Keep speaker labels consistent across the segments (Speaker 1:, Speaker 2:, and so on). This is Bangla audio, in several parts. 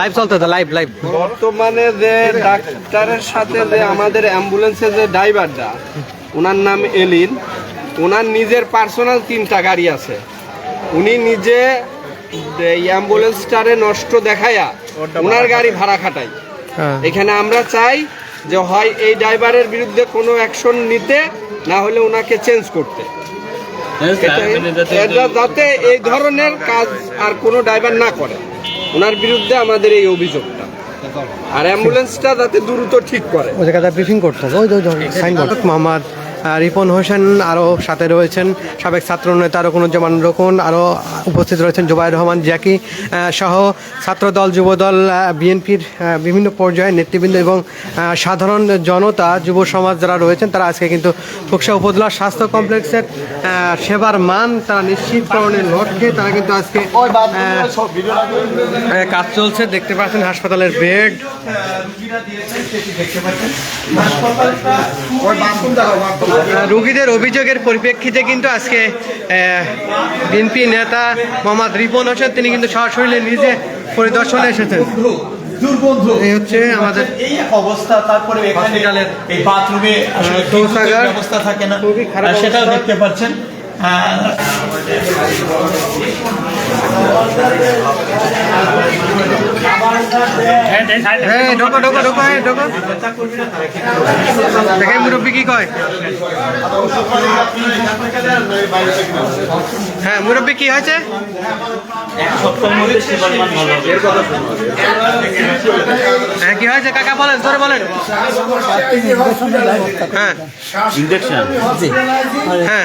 Speaker 1: লাইভ চলতেছে লাইভ লাইভ
Speaker 2: বর্তমানে যে ডাক্তারের সাথে যে আমাদের অ্যাম্বুলেন্সের যে ড্রাইভারটা ওনার নাম এলিন। ওনার নিজের পার্সোনাল তিনটা গাড়ি আছে। উনি নিজে এই অ্যাম্বুলেন্সটারে নষ্ট দেখায়া ওনার গাড়ি ভাড়া খাটাই এখানে আমরা চাই যে হয় এই ড্রাইভারের বিরুদ্ধে কোনো অ্যাকশন নিতে না হলে ওনাকে চেঞ্জ করতে। যাতে এই ধরনের কাজ আর কোনো ড্রাইভার না করে। ওনার বিরুদ্ধে আমাদের এই অভিযোগটা। আর অ্যাম্বুলেন্সটা যাতে দ্রুত ঠিক করে।
Speaker 1: ওই জায়গাটা ব্রিফিং করতে হবে ওই সাইনবোর্ড। আহ, রিপন হোসেন আরও সাথে রয়েছেন সাবেক ছাত্র নেতা রকুনুজ্জামান রকুন আরও উপস্থিত রয়েছেন জুবাইর রহমান আহ, সহ ছাত্রদল যুবদল বিএনপির বিভিন্ন পর্যায়ে নেতৃবৃন্দ এবং সাধারণ জনতা যুব সমাজ যারা রয়েছেন তারা আজকে কিন্তু ফুকসা উপজেলা স্বাস্থ্য কমপ্লেক্সের সেবার মান তারা নিশ্চিতকরণের লক্ষ্যে তারা কিন্তু আজকে কাজ চলছে। দেখতে পাচ্ছেন হাসপাতালের বেড। রোগীদের অভিযোগের পরিপ্রেক্ষিতে কিন্তু আজকে বিএনপি নেতা মোহাম্মদ রিপন হোসেন, তিনি কিন্তু সরাসরি নিজে পরিদর্শনে এসেছেন। হচ্ছে আমাদের
Speaker 3: অবস্থা থাকে না সেটাও দেখতে পাচ্ছেন।
Speaker 1: ঢোকো ঢোকো ঢোকো হ্যাঁ ঢোকো। দেখাই মুরব্বী কি কয়? হ্যাঁ মুরব্বী কি হয়েছে? হ্যাঁ কি হয়েছে? কাকা বলেন ধরে বলেন। হ্যাঁ। হ্যাঁ।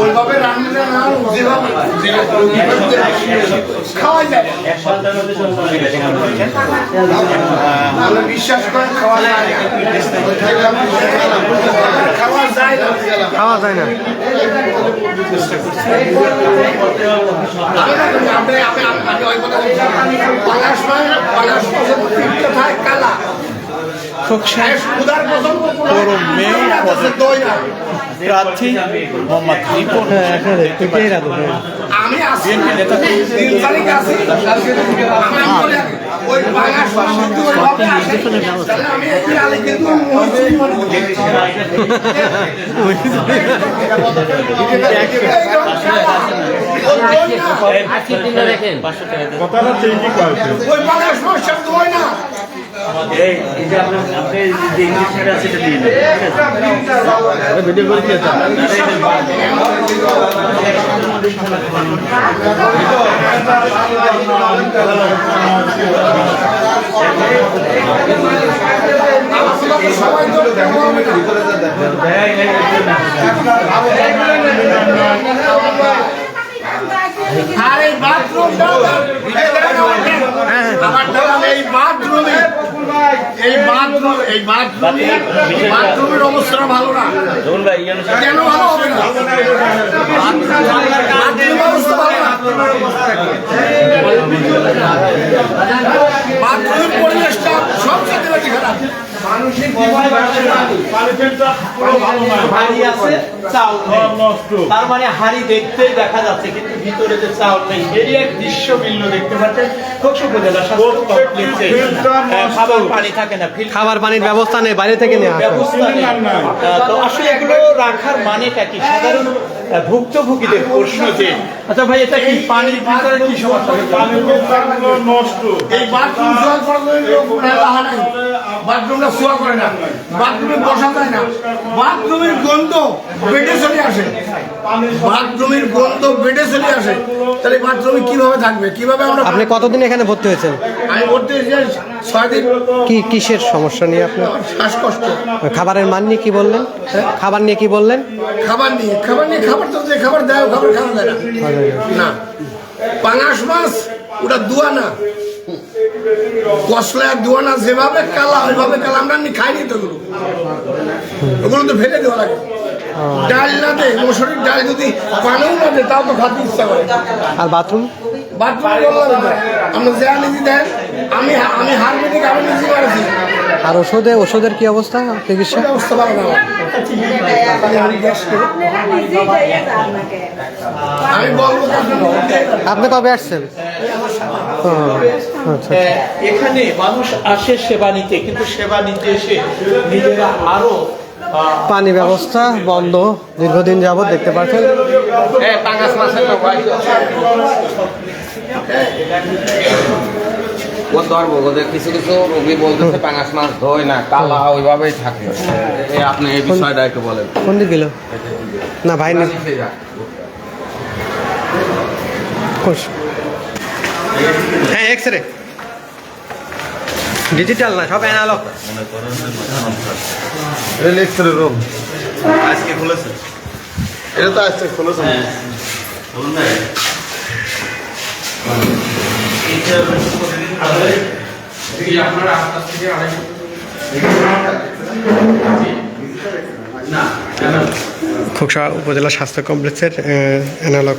Speaker 4: ওইভাবে রান্না না যেভাবে খাওয়া যায় আমরা বিশ্বাস করে খাওয়া যায় খাওয়া যায় না।
Speaker 1: খাওয়া যায় না
Speaker 4: আমি ওই কথা মানে পলাশ পছন্দ তিনটা থাকে কালা সুদার পছন্দ কোনো মেয়ে দই না
Speaker 3: প্রার্থী মোহাম্মদ রিপন।
Speaker 4: আমি আসি তিন তারিখ আসি আমি ওই বাংলা সম্বন্ধ ওই ভাবে আসে তাহলে আমি একদিন আলে কিন্তু মহিষী মনে করি। ওই বাংলা সমস্যা তো হয় না সবাই তো আর বাথরুমটা আমার দাদা এই বাথরুমে এই বাথরুম এই বাথরুমে বাথরুমের অবস্থা ভালো না। কেন ভালো হবে না? অবস্থা ভালো না। বাথরুমের পরিবেশটা সব বেশি খারাপ
Speaker 3: হাড়ি আছে চাউল তার মানে হাড়ি দেখতেই দেখা যাচ্ছে কিন্তু ভিতরে যে চাউল নেই এরই এক দৃশ্য দেখতে পাচ্ছেন। আহ, খাবার পানি থাকে না
Speaker 1: খাবার পানির ব্যবস্থা নেই বাইরে থেকে নেওয়া
Speaker 3: ব্যবস্থা আহ, তো আসলে এগুলো রাখার মানেটা কি? সাধারণ ভুক্তভোগীদের প্রশ্ন যে আচ্ছা ভাই এটা কি পানির ভিতরে কি সমস্যা?
Speaker 4: এই বাথরুম হয় বাথরুমটা শোয়া করে না বাথরুমে বসা যায় না। বাথরুমের গন্ধ বেডে চলে আসে। বাথরুমের গন্ধ বেডে চলে আসে। তাহলে বাথরুমে কীভাবে থাকবে? কীভাবে আমরা
Speaker 1: আপনি কতদিন এখানে ভর্তি হয়েছেন?
Speaker 4: আমি ভর্তি হয়েছি ছয় দিন।
Speaker 1: কি কিসের সমস্যা নিয়ে আপনার?
Speaker 4: শ্বাসকষ্ট।
Speaker 1: খাবারের মান নিয়ে কি বললেন? খাবার নিয়ে কি বললেন?
Speaker 4: খাবার নিয়ে খাবার নিয়ে খাবার তো যে খাবার দেয় খাবার খাওয়া যায় না। না। পাঙাশ মাছ ওটা দুয়া না কসলা দুয়া না যেভাবে কালা ওইভাবে কালা। আমরা খাইনি তো ওগুলো ওগুলো তো ফেলে দেওয়া লাগে। ডাল না দে মশুরির ডাল যদি পানেও না দে তাও তো খাতে ইচ্ছা করে।
Speaker 1: আর বাথরুম?
Speaker 4: বাথরুম আমরা যে আনিছি দেন আমি আমি হার মেডিক আমি নিজে মারছি
Speaker 1: আর ওষুধে ওষুধের কি অবস্থা চিকিৎসা?
Speaker 4: না। আমি বলব আপনি-
Speaker 1: কবে আসছেন?
Speaker 3: এখানে মানুষ আসে সেবা নিতে কিন্তু সেবা নিতে এসে নিজেরা আরও
Speaker 1: পানি ব্যবস্থা বন্ধ দীর্ঘদিন যাবত দেখতে পাচ্ছেন
Speaker 5: ও কিছু কিছু রোগী বলতেছে পাঙাশ মাছ ধোয় না কালা ওইভাবেই থাকে। আপনি এই বিষয়টা একটু বলেন।
Speaker 1: কোন দিক গেল? না ভাই না। খুশ হ্যাঁ এক্স রে ডিজিটাল না সব অ্যানালগ রেল এক্স রে
Speaker 6: র আজকে বলেছে এ তো আজকে খুলেছে। খোকসা উপজেলা স্বাস্থ্য কমপ্লেক্সের অ্যানালগ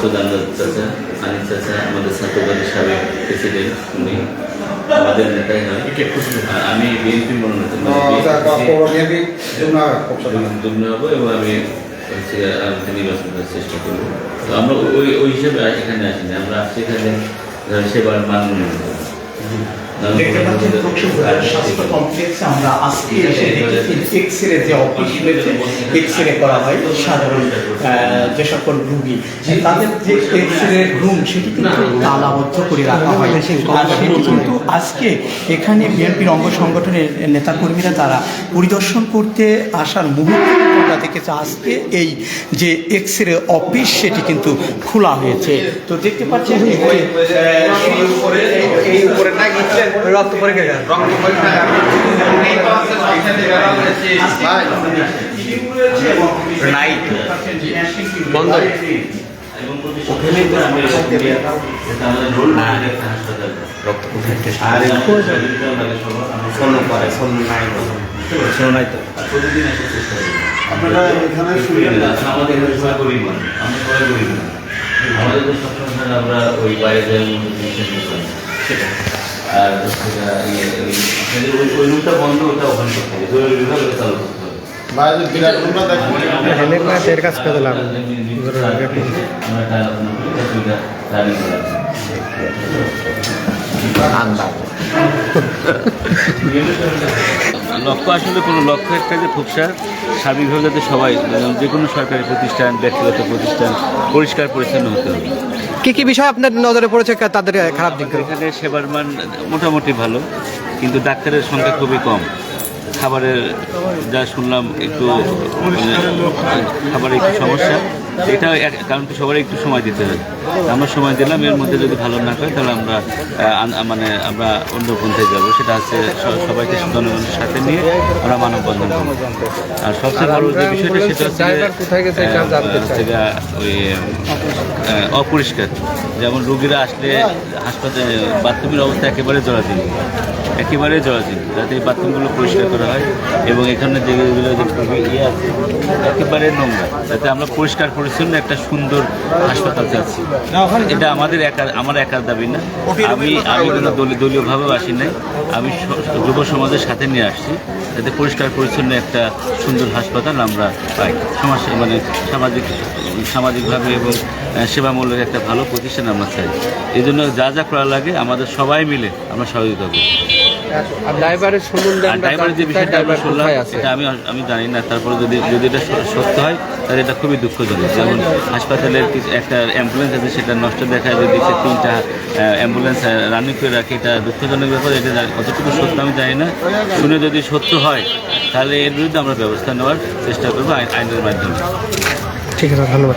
Speaker 6: সুদান্ত চাচা আনিস চাচা আমাদের ছাত্রবাদী সাবেক প্রেসিডেন্ট উনি আমাদের নেতাই হয়। আমি বিএনপি মনোনীত যুগ্ম এবং আমি হচ্ছে নির্বাচন করার চেষ্টা করব। তো আমরা ওই ওই হিসেবে এখানে আসিনি আমরা আসছি এখানে সেবার মান উন্নয়ন।
Speaker 3: দেখতে পাচ্ছেন কক্সবাজার স্বাস্থ্য কমপ্লেক্সে আমরা আজকে এসে দেখেছি এক্স রে যে অফিস রয়েছে এক্স রে করা হয় সাধারণ আহ, যে সকল রুগী। তাদের যে এক্স রে রুম সেটি কিন্তু তালাবদ্ধ করে রাখা হয়। আর সেটি কিন্তু আজকে এখানে বিএনপির অঙ্গ সংগঠনের নেতাকর্মীরা তারা পরিদর্শন করতে আসার মুহূর্তে আমরা দেখেছি আজকে এই যে এক্স রে অফিস সেটি কিন্তু খোলা হয়েছে। তো দেখতে পাচ্ছেন উপরে এই উপরে
Speaker 1: রক্ত পরীক্ষা
Speaker 3: বন্ধ।
Speaker 6: হাসপাতাল। রক্ত আর স্বর্ণ করে নাই তো প্রতিদিন এসে চেষ্টা করি আপনারা এখানে আমাদের এখানে সবাই গরিব মানুষ আমরা সবাই গরিব মানুষ আমাদের তো সবসময় আমরা ওই বাইরে যাই সেটা আর আপনাদের ওই ওই রুমটা বন্ধ ওটা ওখানে করতে হবে চালু করতে হবে
Speaker 1: অনেক মাস এর কাজ করে দিলাম
Speaker 6: লক্ষ্য আসলে কোনো লক্ষ্য একটা যে খুবসা সার্বিকভাবে যাতে সবাই যে কোনো সরকারি প্রতিষ্ঠান ব্যক্তিগত প্রতিষ্ঠান পরিষ্কার পরিচ্ছন্ন হতে হবে।
Speaker 1: কি কি বিষয় আপনার নজরে পড়েছে তাদের খারাপ দিক?
Speaker 6: এখানে সেবার মান মোটামুটি ভালো কিন্তু ডাক্তারের সংখ্যা খুবই কম। খাবারের যা শুনলাম একটু মানে, খাবারের একটু সমস্যা। এটা কারণ কি সবার একটু সময় দিতে হয়। আমরা সময় দিলাম এর মধ্যে যদি ভালো না হয় তাহলে আমরা মানে আমরা অন্য পন্থায় যাব। সেটা হচ্ছে সবাইকে জনগণের সাথে নিয়ে আমরা মানববন্ধন করব। আর সবচেয়ে ভালো যে বিষয়টা সেটা হচ্ছে ওই অপরিষ্কার। যেমন রুগীরা আসলে হাসপাতালে বাথরুমের অবস্থা একেবারে জরাজীর্ণ একেবারে জরাজীর্ণ, যাতে এই বাথরুমগুলো পরিষ্কার করা হয় এবং এখানে যেগুলো ইয়ে আছে, একেবারে নোংরা, যাতে আমরা পরিষ্কার পরিচ্ছন্ন একটা সুন্দর হাসপাতাল চাচ্ছি। এটা আমাদের একার, আমার একার দাবি না। আমি আমি কোনো দলীয় দলীয়ভাবেও আসি নাই। আমি যুব সমাজের সাথে নিয়ে আসছি, যাতে পরিষ্কার পরিচ্ছন্ন একটা সুন্দর হাসপাতাল আমরা পাই। সমাজ মানে সামাজিক, সামাজিকভাবে এবং সেবামূলক একটা ভালো প্রতিষ্ঠান আমরা চাই। এই জন্য যা যা করা লাগে আমাদের সবাই মিলে আমরা সহযোগিতা করি
Speaker 2: আর ড্রাইভারের সম্বন্ধে
Speaker 6: ড্রাইভারের যে বিষয়টা আমরা শুনলাম এটা আমি আমি জানি না তারপরে যদি যদি এটা সত্য হয় তাহলে এটা খুবই দুঃখজনক। যেমন হাসপাতালের একটা অ্যাম্বুলেন্স আছে সেটা নষ্ট দেখায় যদি সে তিনটা অ্যাম্বুলেন্স রানিং করে রাখে এটা দুঃখজনক ব্যাপার এটা কতটুকু সত্য আমি জানি না। শুনে যদি সত্য হয় তাহলে এর বিরুদ্ধে আমরা ব্যবস্থা নেওয়ার চেষ্টা করব আইন- আইনের মাধ্যমে।
Speaker 1: ঠিক আছে ধন্যবাদ।